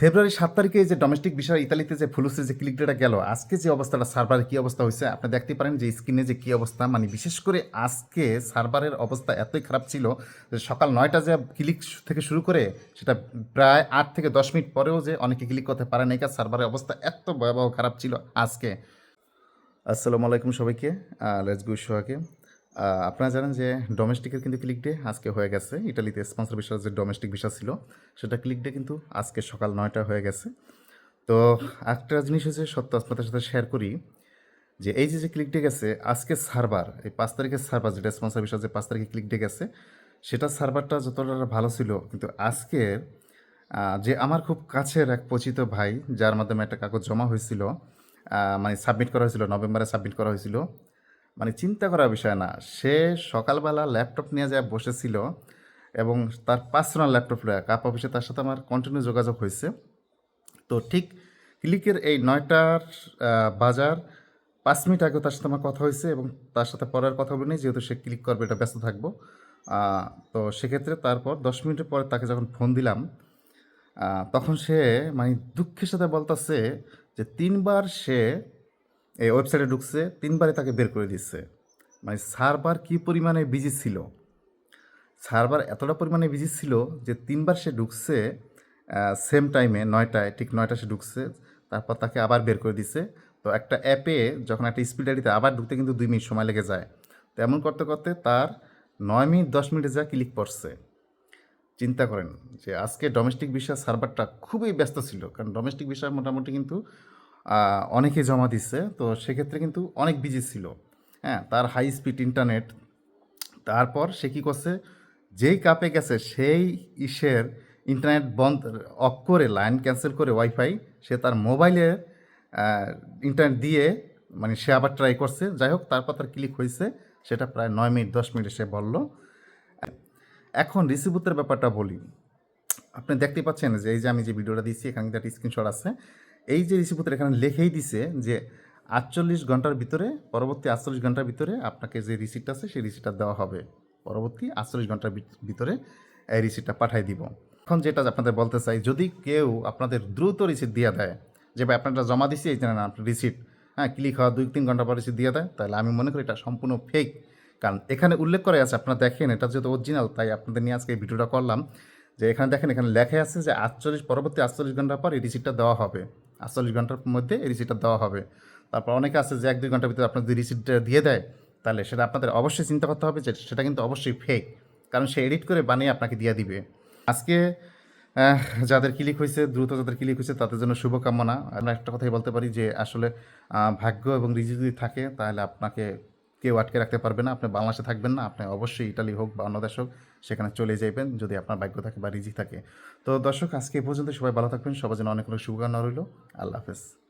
ফেব্রুয়ারি সাত তারিখে যে ডোমেস্টিক বিষয়, ইতালিতে যে ফুলুসের যে ক্লিক ডেটা গেল, আজকে যে অবস্থাটা সার্ভারের কী অবস্থা হয়েছে, আপনি দেখতে পারেন যে স্ক্রিনে যে কী অবস্থা মানে বিশেষ করে আজকে সার্ভারের অবস্থা এতই খারাপ ছিল যে সকাল নয়টা যে ক্লিক থেকে শুরু করে সেটা প্রায় আট থেকে দশ মিনিট পরেও যে অনেকে ক্লিক করতে পারে নাই, কারণ সার্ভারের অবস্থা এত ভয়াবহ খারাপ ছিল আজকে। আসসালামু আলাইকুম সবাইকে লেটস গু সোহাকে। আপনারা জানেন যে ডোমেস্টিকের কিন্তু ক্লিক ডে আজকে হয়ে গেছে। ইটালিতে স্পন্সর বিষয় যে ডোমেস্টিক বিষয় ছিল সেটা ক্লিক ডে কিন্তু আজকে সকাল নয়টা হয়ে গেছে। তো একটা জিনিস হচ্ছে সত্য আপনাদের সাথে শেয়ার করি যে এই যে যে ক্লিক ডে গেছে আজকে সার্ভার এই পাঁচ তারিখের সার্ভার যেটা স্পন্সর বিষয় যে পাঁচ তারিখে ক্লিক ডে গেছে সেটা সার্ভারটা যতটা ভালো ছিল কিন্তু আজকের আহ, যে আমার খুব কাছের এক পরিচিত ভাই যার মাধ্যমে একটা কাগজ জমা হয়েছিল মানে সাবমিট করা হয়েছিল নভেম্বরে সাবমিট করা হয়েছিল মানে চিন্তা করার বিষয় না। সে সকালবেলা ল্যাপটপ নিয়ে যায় বসেছিল এবং তার পার্সোনাল ল্যাপটপ লয়া কাপ অফিসে তার সাথে আমার কন্টিনিউ যোগাযোগ হয়েছে। তো ঠিক ক্লিকের এই নয়টার বাজার পাঁচ মিনিট আগে তার সাথে আমার কথা হয়েছে এবং তার সাথে পরের কথা বলিনি যেহেতু সে ক্লিক করবে, এটা ব্যস্ত থাকব। তো সেক্ষেত্রে তারপর দশ মিনিটের পরে তাকে যখন ফোন দিলাম তখন সে মানে দুঃখের সাথে বলতেছে যে তিনবার সে এই ওয়েবসাইটে ঢুকছে তিনবারে তাকে বের করে দিচ্ছে। মানে সার্ভার কী পরিমাণে বিজি ছিল? সার্ভার এতটা পরিমাণে বিজি ছিল যে তিনবার সে ঢুকছে সেম টাইমে নয়টায়, ঠিক নয়টা সে ঢুকছে, তারপর তাকে আবার বের করে দিছে তো একটা অ্যাপে যখন একটা স্পিড আইডিতে আবার ঢুকতে কিন্তু দুই মিনিট সময় লেগে যায়। তো এমন করতে করতে তার নয় মিনিট, দশ মিনিটে যা ক্লিক পড়ছে। চিন্তা করেন যে আজকে ডোমেস্টিক বিষয় সার্ভারটা খুবই ব্যস্ত ছিল, কারণ ডোমেস্টিক বিষয় মোটামুটি কিন্তু অনেকে জমা দিচ্ছে তো সেক্ষেত্রে কিন্তু অনেক বিজি ছিল। হ্যাঁ তার হাই স্পিড ইন্টারনেট তারপর সে কী করছে? যেই কাপে গেছে, সেই ইসের ইন্টারনেট বন্ধ অফ করে লাইন ক্যান্সেল করে ওয়াইফাই সে তার মোবাইলে ইন্টারনেট দিয়ে মানে সে আবার ট্রাই করছে। যাই হোক, তারপর তার ক্লিক হয়েছে, সেটা প্রায় নয় মিনিট, দশ মিনিটে সে বলল। এখন রিসিভুতের ব্যাপারটা বলি। আপনি দেখতে পাচ্ছেন যে, এই যে আমি যে ভিডিওটা দিচ্ছি এখানে একটা স্ক্রিনশট আছে। এই যে রিসিভুতের এখানে লেখেই দিছে যে আটচল্লিশ ঘণ্টার ভিতরে, পরবর্তী আটচল্লিশ ঘণ্টার ভিতরে আপনাকে যে রিসিপ্ট আছে সেই রিসিপ্টটা দেওয়া হবে। পরবর্তী আটচল্লিশ ঘণ্টার ভিতরে এই রিসিপ্টটা পাঠাই দিব। এখন যেটা আপনাদের বলতে চাই, যদি কেউ আপনাদের দ্রুত রিসিপ্ট দিয়ে দেয়, যে ভাই আপনারা জমা দিচ্ছি এই জানেন আপনার রিসিপ্ট হ্যাঁ ক্লিক হওয়া দুই, তিন ঘণ্টা পর রিসিপ্ট দিয়ে দেয়, তাহলে আমি মনে করি এটা সম্পূর্ণ ফেক কারণ এখানে উল্লেখ করে আছে, আপনারা দেখেন, এটা যেহেতু অরিজিনাল তাই আপনাদের নিয়ে আজকে এই ভিডিওটা করলাম, যে এখানে দেখেন, এখানে লেখা আছে যে আটচল্লিশ, পরবর্তী আটচল্লিশ ঘণ্টা পর এই রিসিপ্টটা দেওয়া হবে। আটচল্লিশ ঘণ্টার মধ্যে এই রিসিপ্টটা দেওয়া হবে। তারপর অনেকে আছে যে এক দুই ঘণ্টার ভিতরে আপনার যদি রিসিপ্টটা দিয়ে দেয়, তাহলে সেটা আপনাদের অবশ্যই চিন্তা করতে হবে যে সেটা কিন্তু অবশ্যই ফেক কারণ সে এডিট করে বানিয়ে আপনাকে দিয়ে দিবে। আজকে যাদের ক্লিক হয়েছে, দ্রুত যাদের ক্লিক হয়েছে, তাদের জন্য শুভকামনা। আমরা একটা কথাই বলতে পারি যে আসলে ভাগ্য এবং রিজি যদি থাকে, তাহলে আপনাকে কেউ আটকে রাখতে পারবে না, আপনি বাংলাদেশে থাকবেন না, আপনি অবশ্যই ইটালি হোক বা অন্য দেশ হোক, সেখানে চলে যাবেন যদি আপনার ভাগ্য থাকে বা রিজি থাকে। তো দর্শক, আজকে এই পর্যন্ত সবাই ভালো থাকবেন, সবার জন্য অনেক অনেক শুভকামনা রইল। আল্লাহ হাফেজ।